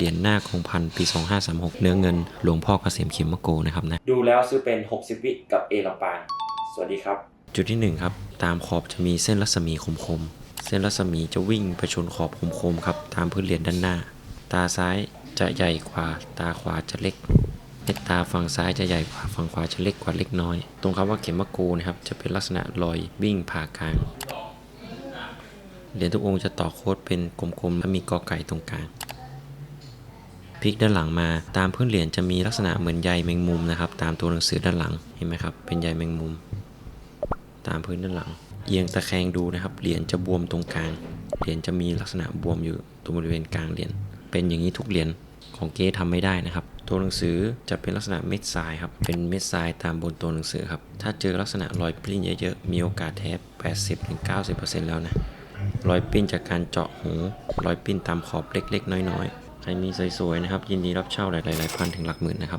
เหรียญหน้าคงพันปี 2536 เนื้อเงินหลวงพ่อเกษมเขมมะโกนะครับนะ ดูแล้วซื้อเป็น 60 วิกับเอลำปางสวัสดีครับ จุดที่หนึ่งครับ ตามขอบจะมีเส้นรัศมีคมๆ เส้นรัศมีจะวิ่งไปชนขอบคมๆครับ ตามพื้นเหรียญด้านหน้า ตาซ้ายจะใหญ่กว่า ตาขวาจะเล็กเม็ดตาฝั่งซ้ายจะใหญ่กว่าฝั่งขวาจะเล็กกว่าเล็กน้อย ตรงคำว่าเข็มมะโกนะครับจะเป็นลักษณะรอยวิ่งผ่ากลางเหรียญทุกองค์จะต่อโค้ดเป็นกลมๆและมีกอไก่ตรงกลาง พลิกด้านหลังมา ตามพื้นเหรียญจะมีลักษณะเหมือนใยแมงมุมนะครับ ตามตัวหนังสือด้านหลังเห็นไหมครับ เป็นใยแมงมุม ตามพื้นด้านหลัง เอียงตะแคงดูนะครับ เหรียญจะบวมตรงกลาง เหรียญจะมีลักษณะบวมอยู่ตรงบริเวณกลางเหรียญ เป็นอย่างนี้ทุกเหรียญของเก๊ทำไม่ได้นะครับ ตัวหนังสือจะเป็นลักษณะเม็ดทรายครับ เป็นเม็ดทรายตามบนตัวหนังสือครับ ถ้าเจอลักษณะรอยปลิ้นเยอะๆ มีโอกาสแท้ 80-90%แล้วนะ รอยปิ้นจากการเจาะหู รอยปิ้นตามขอบเล็กๆ น้อยๆ ใครมีสวยๆนะครับ ยินดีรับเช่าหลายๆพันถึงหลักหมื่นนะครับ